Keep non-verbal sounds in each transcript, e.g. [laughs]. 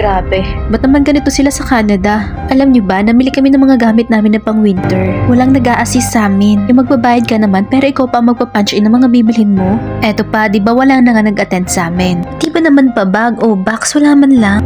Grabe, ba't naman ganito sila sa Canada? Alam nyo ba, namili kami ng mga gamit namin na pang winter. Walang nag assist sa amin. Yung magbabayad ka naman pero ikaw pa magpa-punch in ng mga bibilhin mo. Eto pa, di ba wala na nga nag-attend sa amin? Di ba naman pa bag o box, wala man lang.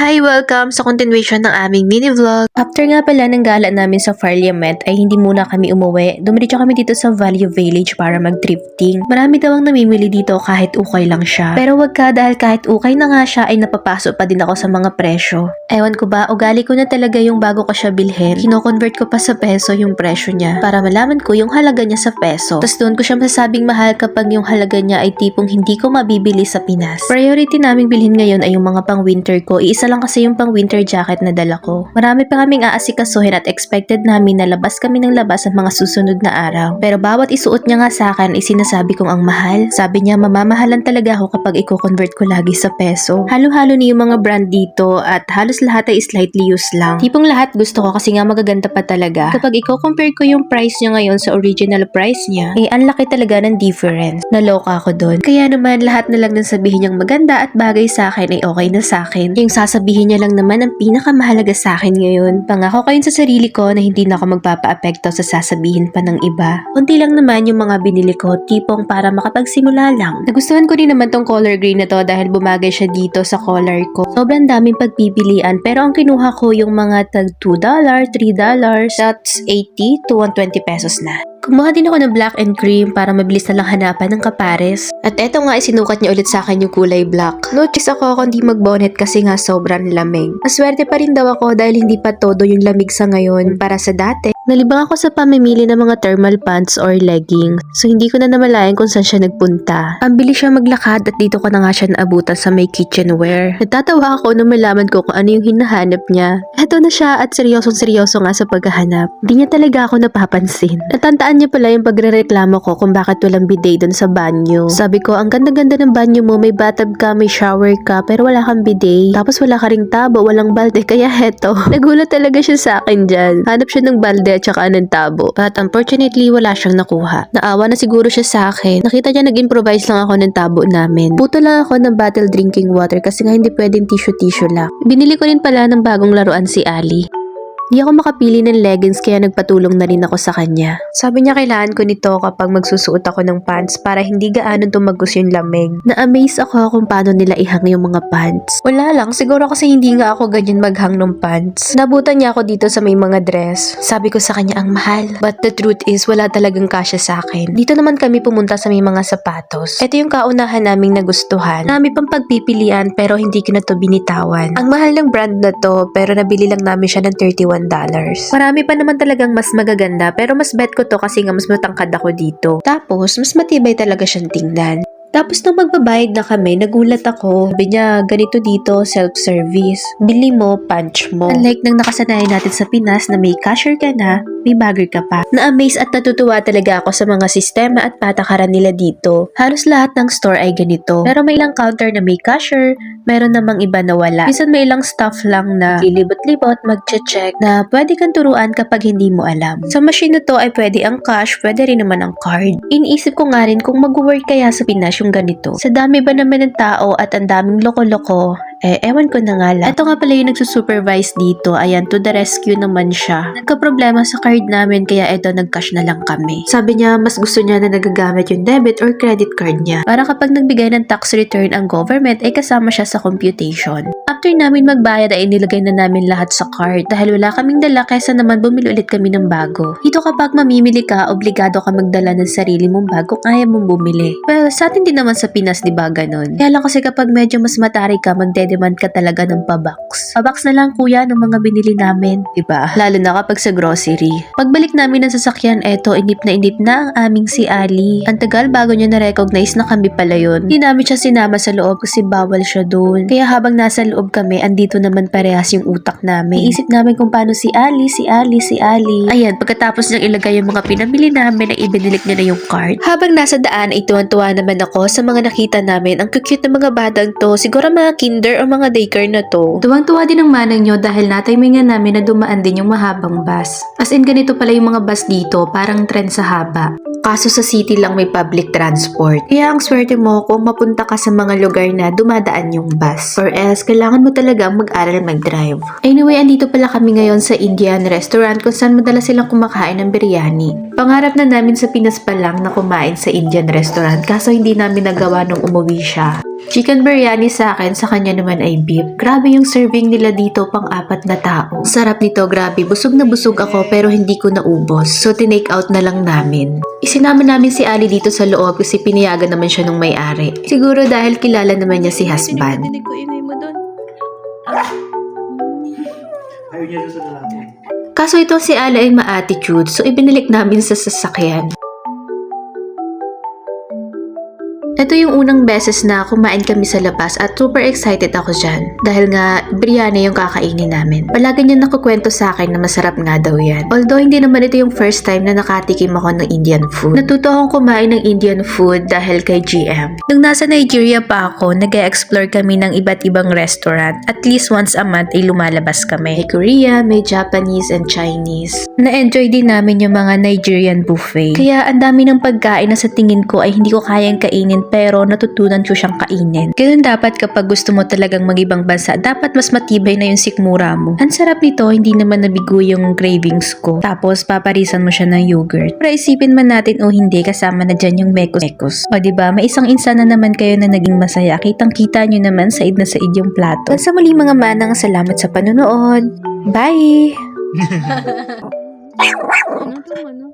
Hi! Welcome sa continuation ng aming mini-vlog. After nga pala ng gala namin sa Parliament ay hindi muna kami umuwi. Dumiretso kami dito sa Value Village para mag-thrifting. Marami daw ang namimili dito kahit ukay lang siya. Pero wag ka dahil kahit ukay na nga siya ay napapasok pa din ako sa mga presyo. Ewan ko ba, ugali ko na talaga yung bago ko siya bilhin. Kino-convert ko pa sa peso yung presyo niya para malaman ko yung halaga niya sa peso. Tapos doon ko siya masasabing mahal kapag yung halaga niya ay tipong hindi ko mabibili sa Pinas. Priority naming bilhin ngayon ay yung mga pang winter ko. Iisa lang kasi yung pang winter jacket na dala ko. Marami pa kaming aasikasuhin at expected namin na labas kami ng labas sa mga susunod na araw. Pero bawat isuot niya nga sa akin ay sinasabi kong ang mahal. Sabi niya mamamahalan talaga ako kapag i-convert ko lagi sa peso. Halo-halo ni yung mga brand dito at halos lahat ay slightly used lang. Tipong lahat gusto ko kasi nga magaganda pa talaga. Kapag i-compare ko yung price niya ngayon sa original price niya, eh ang laki talaga ng difference. Naloka ako doon. Kaya naman lahat na lang ng sabihin niyang maganda at bagay sa akin ay okay na sa akin. Yung sasabihin niya lang naman ang pinakamahalaga sa akin ngayon. Pangako ko yun sa sarili ko na hindi na ako magpapa-apekto sa sasabihin pa ng iba. Kunti lang naman yung mga binili ko, tipong para makapagsimula lang. Nagustuhan ko din naman tong color green na to dahil bumagay siya dito sa color ko. Sobrang daming pagpipilian pero ang kinuha ko yung mga tag $2, $3, that's 80 to 120 pesos na. Kumuha din ako ng black and cream para mabilis na lang hanapan ng kapares. At eto nga, isinukat niya ulit sa akin yung kulay black. No choice ako kung di mag-bonnet kasi nga sobrang lamig. Aswerte pa rin daw ako dahil hindi pa todo yung lamig sa ngayon para sa dati. Nalibang ako sa pamimili ng mga thermal pants or leggings. So hindi ko na namalayan kung saan siya nagpunta. Ang bilis siya maglakad at dito ko na nga siya naabutan sa may kitchenware. Natatawa ako nung malaman ko kung ano yung hinahanap niya. Eto na siya at seryosong seryoso nga sa paghahanap. Hindi niya talaga ako napapansin. Natandaan niya pala yung pagrereklamo ko kung bakit walang bidet doon sa banyo. Sabi ko, ang ganda-ganda ng banyo mo, may bathtub ka, may shower ka, pero wala kang bidet. Tapos wala ka ring tabo, walang balde, kaya heto. [laughs] Nagulat talaga siya sa akin dyan. Hanap siya ng balde at saka ng tabo. But unfortunately, wala siyang nakuha. Naawa na siguro siya sa akin. Nakita niya nag-improvise lang ako ng tabo namin. Puto lang ako ng bottle drinking water kasi nga hindi pwedeng tissue-tissue lang. Binili ko rin pala ng bagong laruan si Ali. Di ako makapili ng leggings kaya nagpatulong na rin ako sa kanya. Sabi niya kailangan ko nito kapag magsusuot ako ng pants para hindi gaano tumagos yung lamig. Na-amaze ako kung paano nila ihang yung mga pants. Wala lang, siguro kasi hindi nga ako ganyan maghang ng pants. Nabutan niya ako dito sa may mga dress. Sabi ko sa kanya ang mahal. But the truth is wala talagang kasya sa akin. Dito naman kami pumunta sa may mga sapatos. Ito yung kaunahan naming nagustuhan. Nami pang pagpipilian pero hindi ko na to binitawan. Ang mahal ng brand na to pero nabili lang namin siya ng 31 Marami pa naman talagang mas magaganda pero mas bet ko to kasi nga mas matangkad ako dito. Tapos, mas matibay talaga siyang tingnan. Tapos nung magbabayad na kami, nagulat ako. Sabi niya, ganito dito, self-service. Bili mo, punch mo. Unlike nang nakasanayan natin sa Pinas na may cashier ka na, may bagger ka pa. Na-amaze at natutuwa talaga ako sa mga sistema at patakaran nila dito. Halos lahat ng store ay ganito. Pero may ilang counter na may cashier, meron namang iba na wala. Minsan may ilang staff lang na lilibot-libot, mag-check na pwede kang turuan kapag hindi mo alam. Sa machine na to ay pwede ang cash, pwede rin naman ang card. Iniisip ko nga rin kung mag-work kaya sa Pinas yung ganito. Sa dami ba naman ng tao at ang daming loko-loko, eh, ewan ko na nga lang. Ito nga pala yung nagsusupervise dito. Ayan, to the rescue naman siya. Nagka-problema sa card namin kaya eto nag-cash na lang kami. Sabi niya, mas gusto niya na nagagamit yung debit or credit card niya. Para kapag nagbigay ng tax return ang government, ay kasama siya sa computation. After namin magbayad ay inilagay na namin lahat sa card dahil wala kaming dala kaysa naman bumili ulit kami ng bago. Dito kapag mamimili ka, obligado ka magdala ng sarili mong bago kaya mong bumili. Well, sa atin din naman sa Pinas, di ba ganun? Kaya lang kasi kapag medyo mas matari ka, magde-demand ka talaga ng pabox. Pabox na lang kuya ng mga binili namin, ba? Lalo na kapag sa grocery. Pagbalik namin ng sasakyan, eto, inip na inip na ang aming si Ali. Ang tagal bago niya na-recognize na kami pala yun. Hindi namin siya sinama sa loob kasi bawal siya doon. Kaya habang nasa loob kami, andito naman parehas yung utak namin. Iisip namin kung paano si Ali, si Ali, si Ali. Ayan, pagkatapos niyang ilagay yung mga pinamili namin, ay ibinilik niya na yung card. Habang nasa daan, ay tuwan-tuwa naman ako sa mga nakita namin. Ang cute ng mga batang to. Siguro mga kinder daycare o mga daycare na to. Tuwang-tuwa din ang manang nyo dahil natimingan namin na dumaan din yung mahabang bus. As in ganito pala yung mga bus dito, parang trend sa haba. Kaso sa city lang may public transport. Kaya ang swerte mo kung mapunta ka sa mga lugar na dumadaan yung bus. Or else, kailangan mo talaga mag-aral mag-drive. Anyway, andito pala kami ngayon sa Indian restaurant kung saan madalas silang kumakain ng biryani. Pangarap na namin sa Pinas pa lang na kumain sa Indian restaurant kaso hindi namin nagawa nung umuwi siya. Chicken biryani sa akin, sa kanya naman ay beef. Grabe yung serving nila dito pang apat na tao. Sarap nito, grabe. Busog na busog ako pero hindi ko naubos. So, tinake out na lang namin. Isinama namin si Ali dito sa loob kasi pinayagan naman siya nung may-ari. Siguro dahil kilala naman niya si husband. Dinig ko ingay mo doon. Ayaw niya doon sa lalaki. Kaso ito si Ali ay ma-attitude so ibinalik namin sa sasakyan. Ito yung unang beses na kumain kami sa labas at super excited ako dyan. Dahil nga, biryani yung kakainin namin. Palagi niya nakukwento sa akin na masarap nga daw yan. Although hindi naman ito yung first time na nakatikim ako ng Indian food. Natuto akong kumain ng Indian food dahil kay GM. Nung nasa Nigeria pa ako, nag explore kami ng iba't ibang restaurant. At least once a month ay lumalabas kami. May Korea, may Japanese and Chinese. Na-enjoy din namin yung mga Nigerian buffet. Kaya ang dami ng pagkain na sa tingin ko ay hindi ko kayang kainin pero natutunan ko siyang kainin. Ganun dapat kapag gusto mo talagang mag-ibang bansa, dapat mas matibay na yung sikmura mo. Ang sarap nito, hindi naman nabigo yung cravings ko. Tapos paparisan mo siya ng yogurt. Para isipin man natin o hindi, kasama na dyan yung mekos-mekos. O di ba may isang insan na naman kayo na naging masaya. Kitang-kita nyo naman said na said yung plato. At sa muli mga manang, salamat sa panonood. Bye! [laughs] Ano to, ano?